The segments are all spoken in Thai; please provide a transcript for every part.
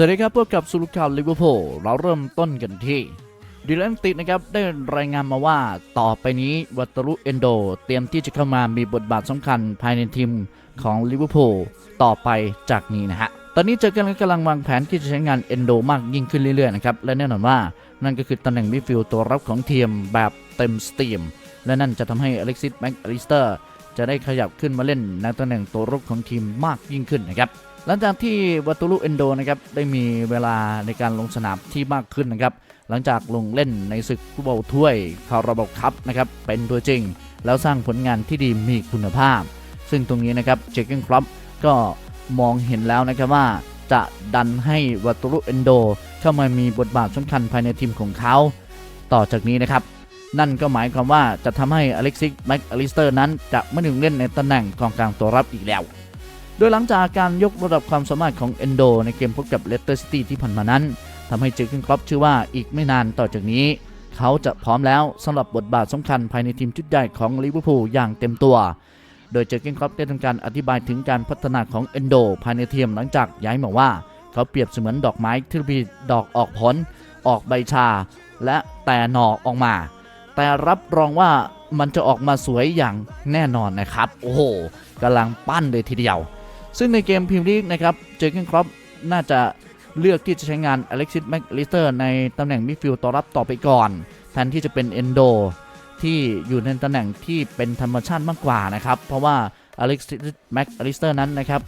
สวัสดีครับพบกับสุลุข่าวลิเวอร์พูลเราเริ่มต้นกันที่ดีแลนตินะครับได้รายงานมาว่าต่อไปนี้วัตรุเอนโดเตรียมที่จะเข้ามามีบทบาทสำคัญภายในทีมของลิเวอร์พูลต่อไปจากนี้นะฮะตอนนี้เจอกันกำลังวางแผนที่จะใช้งานเอนโดมากยิ่งขึ้นเรื่อยๆนะครับและแน่นอนว่านั่นก็คือตำแหน่งมิดฟิลด์ตัวรับของทีมแบบเต็มสตรีม และนั่นจะทำให้อเล็กซิสแม็กอลิสเตอร์จะได้ขยับขึ้นมาเล่นในตำแหน่งตัวรุกของทีมมากยิ่งขึ้นนะครับ หลังจากที่วัตุลุเอนโดนะครับได้มีเวลาในการลงสนามที่มากขึ้นนะครับหลังจากลงเล่นในศึกฟุตบอลถ้วยคาราบาคัพนะครับเป็นตัวจริง แล้วสร้างผลงานที่ดีมีคุณภาพ ซึ่งตรงนี้นะครับเจคเกนคลับก็มองเห็นแล้วนะครับว่าจะดันให้วัตุลุเอนโดเข้ามามีบทบาทสำคัญภายในทีมของเขา ต่อจากนี้นะครับ นั่นก็หมายความว่าจะทำให้อเล็กซิสแม็กอลิสเตอร์นั้นจะไม่ถึงเล่นในตำแหน่งกองกลางตัวรับอีกแล้ว โดยหลังจากการยกระดับความสามารถของเอนโดในเกมพบกับเลสเตอร์ซิตี้ที่ผ่านมานั้นทำให้เจอร์เกนครอปเชื่อว่าอีกไม่นานต่อจากนี้ เขาจะพร้อมแล้วสำหรับบทบาทสำคัญภายในทีมชุดใหญ่ของลิเวอร์พูลอย่างเต็มตัว โดยเจอร์เกนครอปได้ทำการอธิบายถึงการพัฒนาของเอนโดภายในทีมหลังจากย้ายมาว่า เขาเปรียบเสมือนดอกไม้ที่มีดอกออกผล ออกใบชา และแต่หน่อออกมา แต่รับรองว่ามันจะออกมาสวยอย่างแน่นอนนะครับ โอ้โหกำลังปั้นเลยทีเดียว ซึ่งในเกมพรีเมียร์ลีกนะครับเจอเกนครอปน่าจะเลือกที่จะใช้งานอเล็กซิสแม็กลิสเตอร์ในตำแหน่งมิดฟิลด์ตัวรับต่อไปก่อนแทนที่จะเป็นเอนโดที่อยู่ในตำแหน่งที่เป็นธรรมชาติมากกว่านะครับ เพราะว่าอเล็กซิสแม็กลิสเตอร์นั้นนะครับ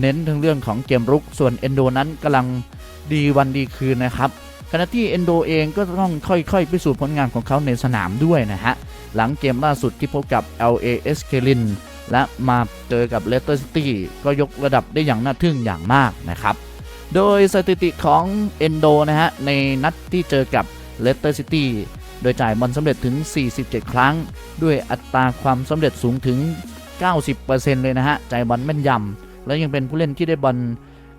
เน้นทั้งเรื่องของเกมรุกส่วนเอนโดนั้นกำลังดีวันดีคืนนะครับขณะที่เอนโดเองก็ต้องค่อยๆ พิสูจน์ผลงานของเขาในสนามด้วยนะฮะ หลังเกมล่าสุดที่พบกับ LAS k e l i n และมาเจอกับเลสเตอร์ซิตี้ก็ยกระดับได้อย่างน่าทึ่งอย่างมากนะครับ โดยสถิติของเอนโดนะฮะในนัดที่เจอกับเลสเตอร์ซิตี้โดยจ่ายบอลสำเร็จถึง 47 ครั้ง ด้วยอัตราความสำเร็จสูงถึง 90%เลยนะฮะจ่ายบอลแม่นยำและยังเป็นผู้เล่นที่ได้บอล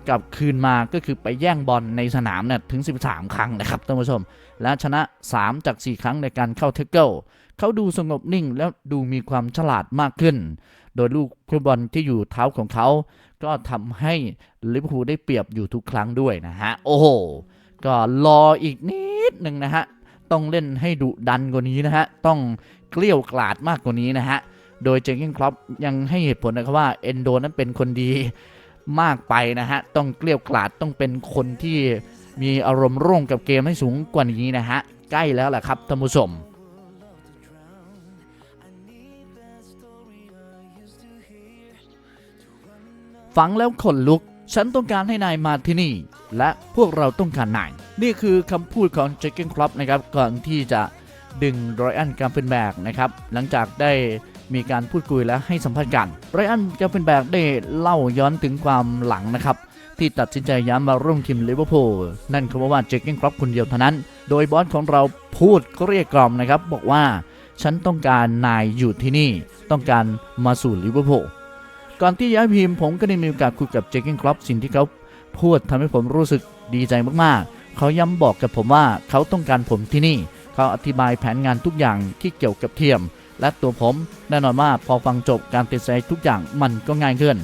กลับคืนมาก็คือไปแย่งบอลในสนามเนี่ยถึง 13 ครั้งนะครับท่านผู้ชม และชนะ 3 จาก 4 ครั้งในการเข้าเทคเกิล เขาดูสงบนิ่งแล้วดูมีความฉลาดมากขึ้น โดยลูกฟุตบอลที่อยู่เท้าของเขา ก็ทำให้ลิเวอร์พูลได้เปรียบอยู่ทุกครั้งด้วยนะฮะ โอ้โห ก็รออีกนิดหนึ่งนะฮะ ต้องเล่นให้ดุดันกว่านี้นะฮะ ต้องเกลี้ยวกล่อดมากกว่านี้นะฮะ โดยเจงเกนครอปยังให้เหตุผลนะครับว่าเอนโดนั้นเป็นคนดีมากไปนะฮะ ต้องเกลี้ยวกล่อดต้องเป็นคนที่มีอารมณ์ร่วมกับเกมให้สูงกว่านี้นะฮะ ใกล้แล้วแหละครับท่านผู้ชม ฟังแล้วขนลุก ฉันต้องการให้นายมาที่นี่ และพวกเราต้องการนาย นี่คือคำพูดของเจคเกนครอปนะครับก่อนที่จะดึงไรอันกัมเปนแบกนะครับหลังจากได้มีการพูดคุยและให้สัมภาษณ์กันไรอันกัมเปนแบกได้เล่าย้อนถึงความหลังนะครับที่ตัดสินใจย้ายมาร่วมทีมลิเวอร์พูลนั่นคือว่าเจคเกนครอปคนเดียวเท่านั้น โดยบอสของเราพูดเรียกล่อมนะครับบอกว่าฉันต้องการนายอยู่ที่นี่ ต้องการมาสู่ลิเวอร์พูล ก่อนที่ย้ายทีมผมก็ได้มีโอกาสคุยกับเจคเกนครอปสิ่งที่เขาพูดทำให้ผมรู้สึกดีใจมากๆ เขาย้ำบอกกับผมว่าเขาต้องการผมที่นี่ เขาอธิบายแผนงานทุกอย่างที่เกี่ยวกับเทียม และตัวผมแน่นอนว่าพอฟังจบการตัดสินใจทุกอย่างมันก็ง่ายขึ้น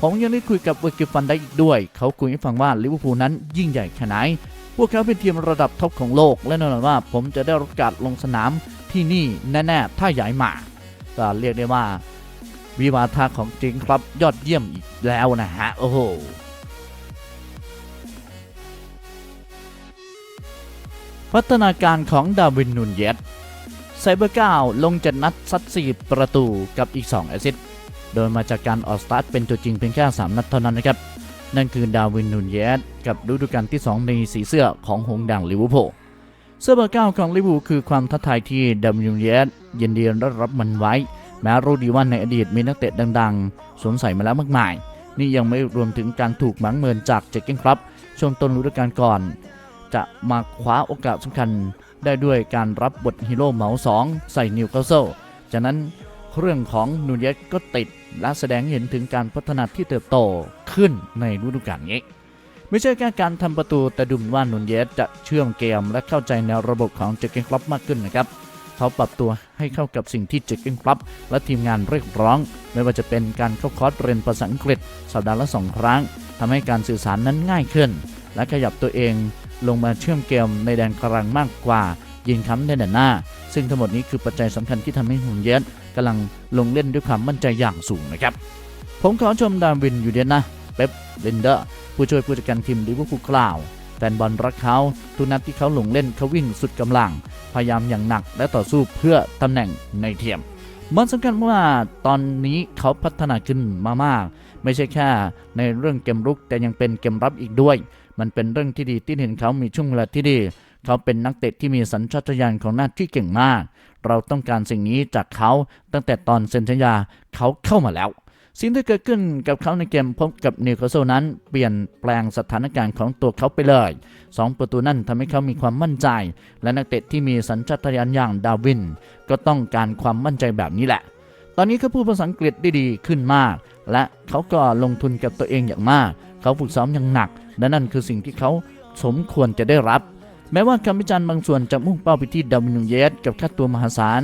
ผมยังได้คุยกับเวอร์กิฟันได้อีกด้วย เขาคุยให้ฟังว่าลิเวอร์พูลนั้นยิ่งใหญ่แค่ไหน พวกเขาเป็นทีมระดับท็อปของโลก และแน่นอนว่าผมจะได้รับโอกาสลงสนามที่นี่แน่ๆถ้าย้ายมาก็เรียกได้ว่า วิวาทาของจริงครับยอดเยี่ยมอีกแล้วนะฮะ โอ้โหพัฒนาการของดาวินนูนเยสไซเบอร์ก้าลงจัดนัดซัดสี่ประตูกับอีก 2 แอสซิสต์โดยมาจากการออกสตาร์ทเป็นตัวจริงเพียงแค่ 3 นัดเท่านั้นนะครับ นั่นคือดาวินนูนเยสกับฤดูกาลที่ 2 ในสีเสื้อของหงดังลิเวอร์พูลเสื้อเบอร์เก้าของลิเวอร์พูลคือความท้าทายที่ดาวินนูนเยสยินดีรับมันไว้ แม้รู้ดีว่าในอดีตมีนักเตะดังๆสวมใส่มาแล้วมากมาย นี่ยังไม่รวมถึงการถูกหมังเมินจากเจคเกนครับช่วงต้นฤดูกาลก่อน จะมาคว้าโอกาสสำคัญได้ด้วยการรับบทฮีโร่เหมาสองใส่นิวคาสเซิลจากนั้นเรื่องของนูนเยสก็ติดและแสดงเห็นถึงการพัฒนาที่เติบโตขึ้นในฤดูกาลนี้ ไม่ใช่แค่การทำประตูแต่ดูเหมือนว่านูนเยสจะเชื่อมเกมและเข้าใจแนวระบบของเจคเกนคลับมากขึ้นนะครับ เขาปรับตัวให้เข้ากับสิ่งที่เจคเกนคลับและทีมงานเรียกร้อง ไม่ว่าจะเป็นการเข้าคอร์สเรียนภาษาอังกฤษ สัปดาห์ละสองครั้งทำให้การสื่อสารนั้นง่ายขึ้น และขยับตัวเองลงมาเชื่อมเกมในแดนกลางมากกว่ายิงค้ำในแดนหน้า ซึ่งทั้งหมดนี้คือปัจจัยสำคัญที่ทำให้ฮุนเยสกำลังลงเล่นด้วยความมั่นใจอย่างสูงนะครับ ผมขอชมดาวินอยู่เดียนนะเป๊ปลินเดอร์ผู้ช่วยผู้จัดการทีมลิเวอร์พูลกล่าว แฟนบอลรักเขาทุกนัดที่เขาลงเล่นเขาวิ่งสุดกำลัง พยายามอย่างหนักและต่อสู้เพื่อตำแหน่งในทีมมันสำคัญว่าตอนนี้เขาพัฒนาขึ้นมามาก ไม่ใช่แค่ในเรื่องเกมรุกแต่ยังเป็นเกมรับอีกด้วย มันเป็นเรื่องที่ดีที่เห็นเขามีช่วงเวลาที่ดี เขาเป็นนักเตะที่มีสัญชาตญาณของหน้าที่เก่งมาก เราต้องการสิ่งนี้จากเขาตั้งแต่ตอนเซ็นสัญญาเขาเข้ามาแล้ว สิ่งที่เกิดขึ้นกับเขาในเกมพบกับนิวคาสเซิลนั้น เปลี่ยนแปลงสถานการณ์ของตัวเขาไปเลย 2 ประตูนั่นทำให้เขามีความมั่นใจ และนักเตะที่มีสัญชาตญาณอย่างดาวิน ก็ต้องการความมั่นใจแบบนี้แหละ ตอนนี้เขาพูดภาษาอังกฤษได้ดีขึ้นมาก และเขาก็ลงทุนกับตัวเองอย่างมาก เขาฝึกซ้อมอย่างหนัก และนั่นคือสิ่งที่เขาสมควรจะได้รับ แม้ว่าคำวิจารณ์บางส่วนจะมุ่งเป้าไปที่ดาวินนูเยสกับค่าตัวมหาศาล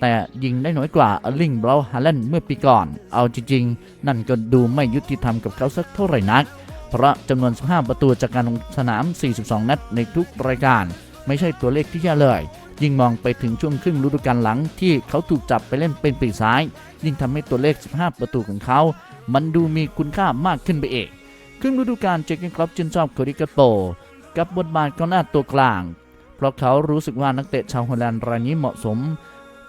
แต่ยิงได้น้อยกว่าอลิงบราวฮาเลนเมื่อปีก่อน เอาจริงๆ นั่นก็ดูไม่ยุติธรรมกับเขาสักเท่าไหร่นัก เพราะจำนวน 15 ประตูจากการลงสนาม 42 นัดในทุกรายการ ไม่ใช่ตัวเลขที่แย่เลย ยิ่งมองไปถึงช่วงครึ่งฤดูกาลหลังที่เขาถูกจับไปเล่นเป็นปีกซ้าย ยิ่งทำให้ตัวเลข 15 ประตูของเขา มันดูมีคุณค่ามากขึ้นไปเองครึ่งฤดูกาลเจคเกนครอปชื่นชอบโคดิกาโปกับบทบาทกองหน้าตัวกลาง เพราะเขารู้สึกว่านักเตะชาวฮอลแลนด์รายนี้เหมาะสม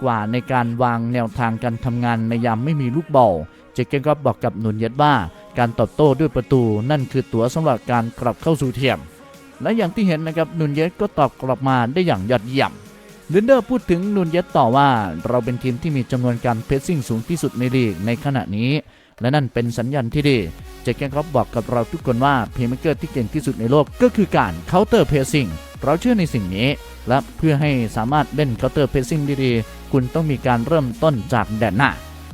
กว่าในการวางแนวทางการทำงานในยามไม่มีลูกบอลเจคเกนก็บอกกับหนุนเย็ดว่า การตอบโต้ด้วยประตูนั่นคือตั๋วสำหรับการกลับเข้าสู่เทียม และอย่างที่เห็นนะครับนุนเย็ดก็ตอบกลับมาได้อย่างยอดเยี่ยมลินเดอร์พูดถึงนุนเย็ดต่อว่าเราเป็นทีมที่มีจำนวนการเพรสซิ่งสูงที่สุดในลีกในขณะนี้ และนั่นเป็นสัญญาณที่ดีเจคเกนครับบอกกับเราทุกคนว่าเพย์เมเกอร์ที่เก่งที่สุดในโลกก็คือการเคาน์เตอร์เพรสซิ่งเราเชื่อในสิ่งนี้ และเพื่อให้สามารถเล่นเคาน์เตอร์เพรสซิ่งด้ดีคุณต้องมีการเริ่มต้นจากแดนหน้า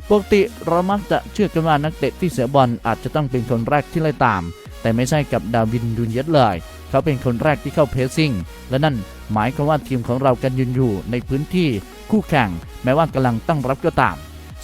ปกติเรามักจะเชื่อกันว่านักเตะที่เสียบอลอาจจะต้องเป็นคนแรกที่ไล่ตาม แต่ไม่ใช่กับดาวินดูนเยสเลย เขาเป็นคนแรกที่เข้าเพรสซิ่ง และนั่นหมายความว่าทีมของเรากันยืนอยู่ในพื้นที่คู่แข่ง แม้ว่ากำลังตั้งรับก็ตาม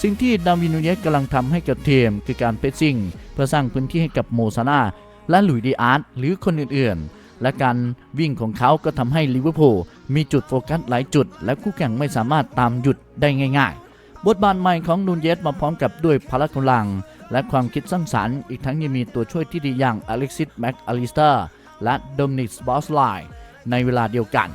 สิ่งที่ดาวินนูเยสกำลังทำให้กับทีมคือการเพรสซิ่ง เพื่อสร้างพื้นที่ให้กับโมซาลาและหลุยดีอาร์ตหรือคนอื่นๆ และการวิ่งของเขาก็ทำให้ลิเวอร์พูลมีจุดโฟกัสหลายจุด และคู่แข่งไม่สามารถตามหยุดได้ง่ายๆ บทบาทใหม่ของนูนเยสมาพร้อมกับด้วยพละกำลัง และความคิดสร้างสรรค์อีกทั้งยังมีตัวช่วยที่ดีอย่างอเล็กซิสแม็กอลิสเตอร์และโดมินิกบอสไลในเวลาเดียวกัน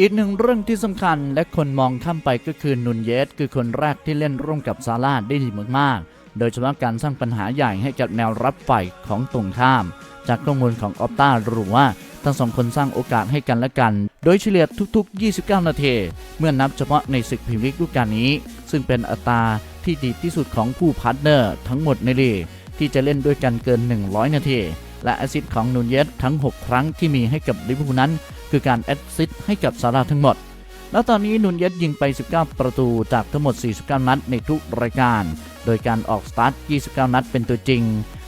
อีกหนึ่งเรื่องที่สำคัญและคนมองข้ามไปก็คือนุนเยสคือคนแรกที่เล่นร่วมกับซาร่าได้ดีมากๆ โดยเฉพาะการสร้างปัญหาใหญ่ให้กับแนวรับฝ่ายของตรงข้าม จากข้อมูลของออปตาระบุว่าทั้งสองคนสร้างโอกาสให้กันและกัน โดยเฉลี่ยทุก ๆ 29 นาที เมื่อนับเฉพาะในศึกพรีเมียร์ลีกฤดูกาลนี้ ซึ่งเป็นอัตราที่ดีที่สุดของผู้พาร์ทเนอร์ทั้งหมดในลีกที่จะเล่นด้วยกันเกิน 100 นาที และแอซิสของนูนเยสทั้ง 6 ครั้งที่มีให้กับลิเวอร์พูลนั้น คือการแอซิสให้กับซาร่าทั้งหมด แล้วตอนนี้นุนเยสยิงไป 19 ประตูจากทั้งหมด 49 นัดในทุกรายการ โดยการออกสตาร์ท 29 นัดเป็นตัวจริง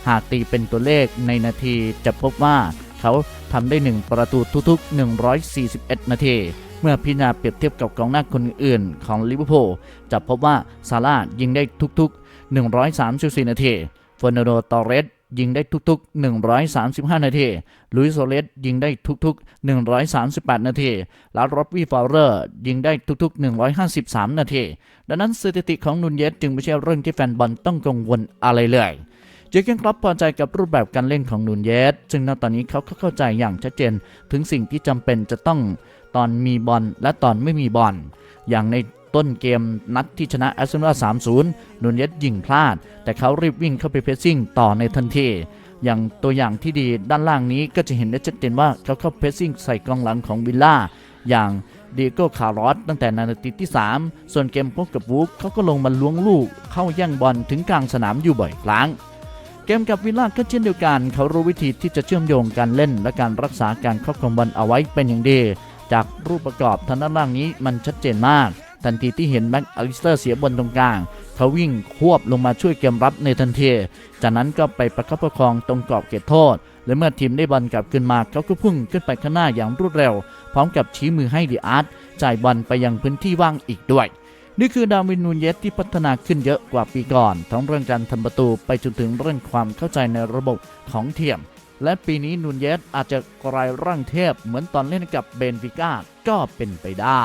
หากตีเป็นตัวเลขในนาทีจะพบว่าเขาทำได้ 1 ประตูทุกๆ 141 นาที เมื่อพิจารณาเปรียบเทียบกับกองหน้าคนอื่นของลิเวอร์พูลจะพบว่าซาร่ายิงได้ทุกๆ 134 นาทีฟอร์นันโดตอเรส ยิงได้ทุกๆ 135 นาที ลุยโซเลสยิงได้ทุกๆ 138 นาที และร็อบบี้ฟาวเรอร์ ยิงได้ทุกๆ 153 นาที ดังนั้นสถิติของนุนเยสจึงไม่ใช่เรื่องที่แฟนบอลต้องกังวลอะไรเลยเจอร์เกนครอปพอใจกับรูปแบบการเล่นของนูนเยส ซึ่งณตอนนี้เขาก็เข้าใจอย่างชัดเจน ถึงสิ่งที่จำเป็นจะต้องตอนมีบอลและตอนไม่มีบอล อย่างใน ต้นเกมนัดที่ชนะแอสตันวิลล่า3-0นูนเยสยิงพลาด แต่เขารีบวิ่งเข้าไปเพสซิ่งต่อในทันทีอย่างตัวอย่างที่ดีด้านล่างนี้ก็จะเห็นได้ชัดเจนว่าเขาเข้าเพสซิ่งใส่กองหลังของวิลล่าอย่างเดียโก้คาร์ลอสตั้งแต่นาทีที่ 3 ส่วนเกมพบกับวูฟเขาก็ลงมาล้วงลูก เข้าแย่งบอลถึงกลางสนามอยู่บ่อยครั้ง เกมกับวิลล่าก็เช่นเดียวกัน เขารู้วิธีที่จะเชื่อมโยงการเล่น และการรักษาการครอบครองบอลเอาไว้เป็นอย่างดี จากรูปประกอบทางด้านล่างนี้มันชัดเจนมาก ทันทีที่เห็นแม็กอลิสเตอร์เสียบอลตรงกลางเขาวิ่งควบลงมาช่วยเกมรับในทันที จากนั้นก็ไปประคับประคองตรงกรอบเขตโทษ และเมื่อทีมได้บอลกลับขึ้นมาเขาก็พุ่งขึ้นไปข้างหน้าอย่างรวดเร็ว พร้อมกับชี้มือให้ดีอาร์ตจ่ายบอลไปยังพื้นที่ว่างอีกด้วยนี่คือดาวินนูนเยสที่พัฒนาขึ้นเยอะกว่าปีก่อน ทั้งเรื่องการทำประตูไปจนถึงเรื่องความเข้าใจในระบบของทีมและปีนี้นูนเยสอาจจะกลายร่างเทพเหมือนตอนเล่นกับเบนฟิก้าก็เป็นไปได้